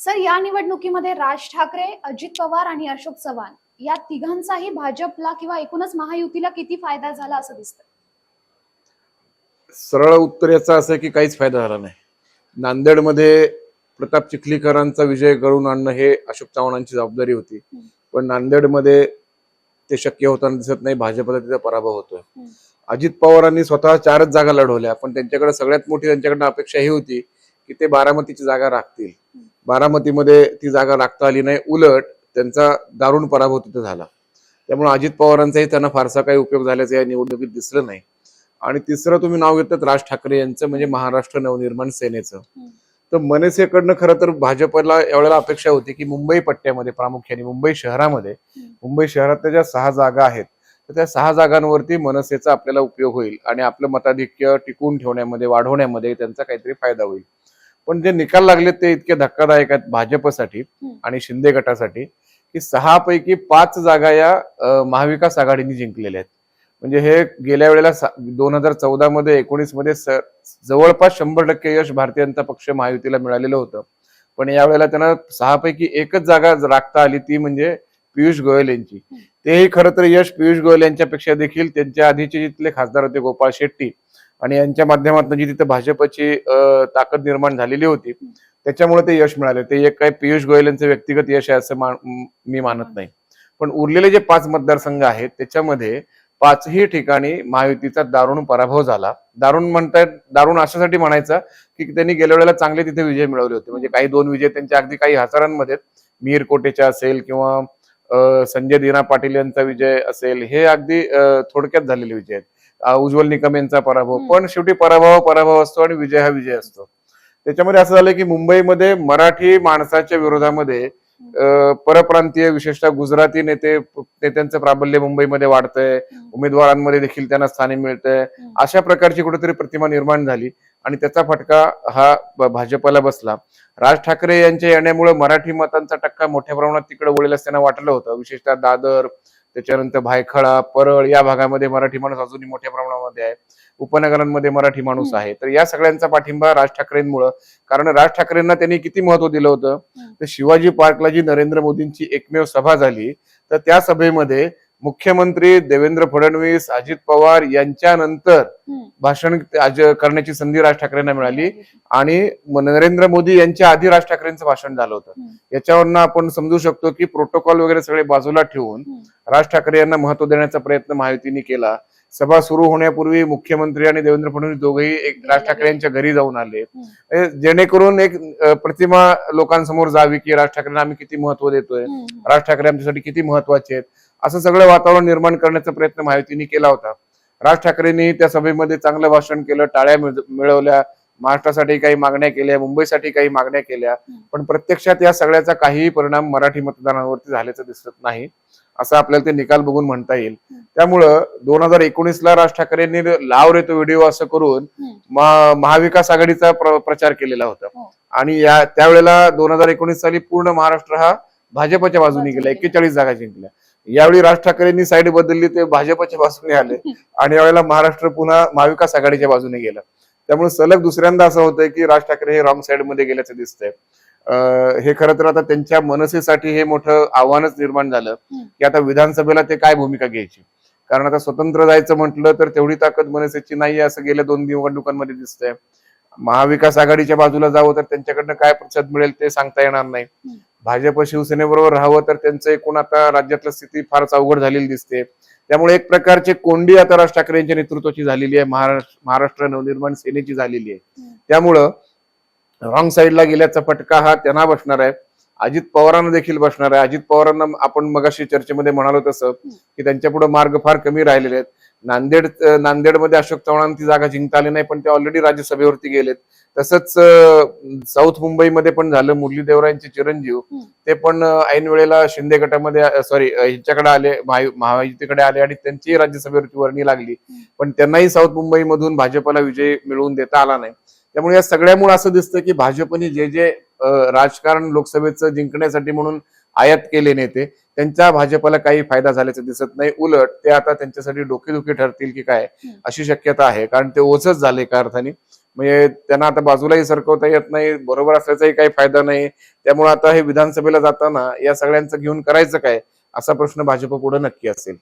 Sir या निवडणुकीमध्ये राज ठाकरे अजित पवार आणि अशोक चव्हाण या तिघांचाही भाजपला किंवा एकूणच महायुतीला किती फायदा झाला असं दिसतं सरळ उत्तर याचं असं की काहीच फायदा झाला नाही नांदेडमध्ये प्रताप चिखलीकरांचा विजय घडवून आणणं हे अशोक चव्हाणांची जबाबदारी होती. पण नांदेडमध्ये ते शक्य होताना दिसत नाही भाजपचा तिचा पराभव होतोय. अजित पवारांनी स्वतः चारच जागा लढवल्या पण त्यांच्याकडे सगळ्यात मोठी त्यांच्याकडनं अपेक्षा ही होती की ते बारामतीची जागा राखतील. बारामतीमध्ये ती जागा राखता आली नाही उलट त्यांचा दारुण पराभव तिथे झाला. त्यामुळे अजित पवारांचाही त्यांना फारसा काही उपयोग झाल्याचं या निवडणुकीत दिसलं नाही. आणि तिसरं तुम्ही नाव घेतलं राज ठाकरे यांचं म्हणजे महाराष्ट्र नवनिर्माण सेनेचं. तर मनसेकडनं खरं तर भाजपला एवढ्याला अपेक्षा होती की मुंबई पट्ट्यामध्ये प्रामुख्याने मुंबई शहरामध्ये मुंबई शहरातल्या ज्या सहा जागा आहेत तर त्या सहा जागांवरती मनसेचा आपल्याला उपयोग होईल आणि आपलं मताधिक्य टिकून ठेवण्यामध्ये वाढवण्यामध्ये त्यांचा काहीतरी फायदा होईल. पण जे निकाल लागले ते इतके धक्कादायक आहेत भाजपसाठी. आणि शिंदे गटासाठी की सहा पैकी पाच जागा या महाविकास आघाडीने जिंकलेल्या आहेत. म्हणजे हे गेल्या वेळेला दोन हजार चौदा मध्ये एकोणीसमध्ये जवळपास शंभर टक्के यश भारतीय जनता पक्ष महायुतीला मिळालेलं होतं. पण यावेळेला त्यांना सहा पैकी एकच जागा राखता आली ती म्हणजे पियुष गोयल यांची. तेही खरं तर यश पियुष गोयल यांच्यापेक्षा देखील त्यांच्या आधीचे जिथले खासदार होते गोपाळ शेट्टी आणि यांच्या माध्यमातून जी तिथे भाजपची ताकद निर्माण झालेली होती त्याच्यामुळे ते यश मिळाले. ते एक काय पियुष गोयल यांचं व्यक्तिगत यश आहे असं मा- मी मानत नाही. पण उरलेले जे पाच मतदारसंघ आहेत त्याच्यामध्ये पाचही ठिकाणी महायुतीचा दारुण पराभव झाला. दारुण म्हणतायत दारुण अशासाठी म्हणायचा की त्यांनी गेल्या वेळेला चांगले तिथे विजय मिळवले होते. म्हणजे काही दोन विजय त्यांच्या अगदी काही हजारांमध्ये मीर कोटेचा असेल किंवा संजय दिना पाटील यांचा विजय असेल हे अगदी थोडक्यात झालेले विजय आहेत. उज्ज्वल निकम यांचा पराभव. पण शेवटी पराभव पराभव असतो आणि विजय हा विजय असतो. त्याच्यामध्ये असं झालं की मुंबईमध्ये मराठी माणसाच्या विरोधामध्ये परप्रांतीय विशेषतः गुजराती नेते नेत्यांचं प्राबल्य मुंबईमध्ये वाढतंय. उमेदवारांमध्ये देखील त्यांना स्थान मिळतंय. अशा प्रकारची कुठेतरी प्रतिमा निर्माण झाली आणि त्याचा फटका हा भाजपला बसला. राज ठाकरे यांच्या येण्यामुळे मराठी मतांचा टक्का मोठ्या प्रमाणात तिकडे वळेल असं त्यांना वाटलं होतं. विशेषतः दादर त्याच्यानंतर भायखळा परळ या भागामध्ये मराठी माणूस अजूनही मोठ्या प्रमाणामध्ये आहे. उपनगरांमध्ये मराठी माणूस आहे. तर या सगळ्यांचा पाठिंबा राज ठाकरेंमुळं कारण राज ठाकरेंना त्यांनी किती महत्त्व दिलं होतं. तर शिवाजी पार्कला जी नरेंद्र मोदींची एकमेव सभा झाली तर त्या सभेमध्ये मुख्यमंत्री देवेंद्र फडणवीस अजित पवार यांच्यानंतर. भाषण आज करण्याची संधी राज ठाकरेंना मिळाली. आणि नरेंद्र मोदी यांच्या आधी राज ठाकरेंचं भाषण झालं होतं. याच्यावरनं आपण समजू शकतो की प्रोटोकॉल वगैरे सगळे बाजूला ठेवून. राज ठाकरे यांना महत्त्व देण्याचा प्रयत्न महायुतीने केला. सभा सुरू होण्यापूर्वी मुख्यमंत्री आणि देवेंद्र फडणवीस दोघेही एक राज ठाकरे यांच्या घरी जाऊन आले. जेणेकरून एक प्रतिमा लोकांसमोर जावी की राज ठाकरेंना आम्ही किती महत्त्व देतोय. राज ठाकरे आमच्यासाठी किती महत्त्वाचे आहेत. असं सगळं वातावरण निर्माण करण्याचा प्रयत्न महायुतीने केला होता राज ठाकरेंनी त्या सभेमध्ये चांगलं भाषण केलं टाळ्या मिळ- मिळवल्या महाराष्ट्रासाठी काही मागण्या केल्या मुंबईसाठी काही मागण्या केल्या पण प्रत्यक्षात या सगळ्याचा काहीही परिणाम मराठी मतदारांवरती झाल्याचं दिसत नाही असं आपल्याला ते निकाल बघून म्हणता येईल त्यामुळं दोन हजार एकोणीस ला राज ठाकरेंनी लाव रे तो व्हिडिओ असं करून महाविकास आघाडीचा प्र- प्रचार केलेला होता हो. आणि या त्यावेळेला दोन हजार एकोणीस साली पूर्ण महाराष्ट्र हा भाजपच्या बाजूने गेला. एक्केचाळीस जागा जिंकल्या यावेळी राज ठाकरेंनी साईड बदलली ते भाजपच्या बाजूने आले. आणि यावेळेला महाराष्ट्र पुन्हा महाविकास आघाडीच्या बाजूने गेलं. त्यामुळे सलग दुसऱ्यांदा असं होतंय की राज ठाकरे हे रॉंग साईडमध्ये गेल्याचं दिसतंय. हे खरं तर आता त्यांच्या मनसेसाठी हे मोठं आव्हानच निर्माण झालं की आता विधानसभेला ते काय भूमिका घ्यायची? कारण आता स्वतंत्र जायचं म्हटलं तर तेवढी ताकद मनसेची नाही असं गेल्या दोन निवडणुकांमध्ये दिसतंय. महाविकास आघाडीच्या बाजूला जावं तर त्यांच्याकडनं काय प्रतिसाद मिळेल ते सांगता येणार नाही. भाजप शिवसेनेबरोबर राहावं तर त्यांचं एकूण आता राज्यातली स्थिती फारच अवघड झालेली दिसते. त्यामुळे एक प्रकारची कोंडी आता राज ठाकरे यांच्या नेतृत्वाची झालेली आहे. महाराष्ट्र महाराष्ट्र नवनिर्माण सेनेची झालेली आहे. त्यामुळं रॉंग साईडला गेल्याचा फटका हा त्यांना बसणार आहे. अजित पवारांना देखील बसणार आहे. अजित पवारांना आपण मगाशी चर्चेमध्ये म्हणालो तसं की त्यांच्या पुढे मार्ग फार कमी राहिलेले आहेत. नांदेड नांदेडमध्ये अशोक चव्हाणांना ती जागा जिंकता आली नाही पण ते ऑलरेडी राज्यसभेवरती गेलेत. तसंच साऊथ मुंबईमध्ये पण झालं मुरली देवरायांचे चिरंजीव. ते पण ऐन वेळेला शिंदे गटामध्ये सॉरी ह्यांच्याकडे आले महायु- महायुतीकडे आले आणि त्यांची राज्यसभेवरती वर्णी लागली. पण त्यांनाही साऊथ मुंबईमधून भाजपला विजय मिळवून देता आला नाही. त्यामुळे या सगळ्यामुळे असं दिसतं की भाजपने जे जे राजकारण लोकसभेचं जिंकण्यासाठी म्हणून आयात केले नेते त्यांचा भाजपला काही फायदा झाल्याचं दिसत नाही. उलट ते आता त्यांच्यासाठी डोकेदुखी ठरतील की काय. अशी शक्यता आहे. कारण ते ओझच झाले एका अर्थाने. म्हणजे त्यांना आता बाजूलाही सरकवता येत नाही बरोबर असल्याचाही काही फायदा नाही. त्यामुळे आता हे विधानसभेला जाताना या सगळ्यांचं घेऊन करायचं काय असा प्रश्न भाजप पुढे नक्की असेल.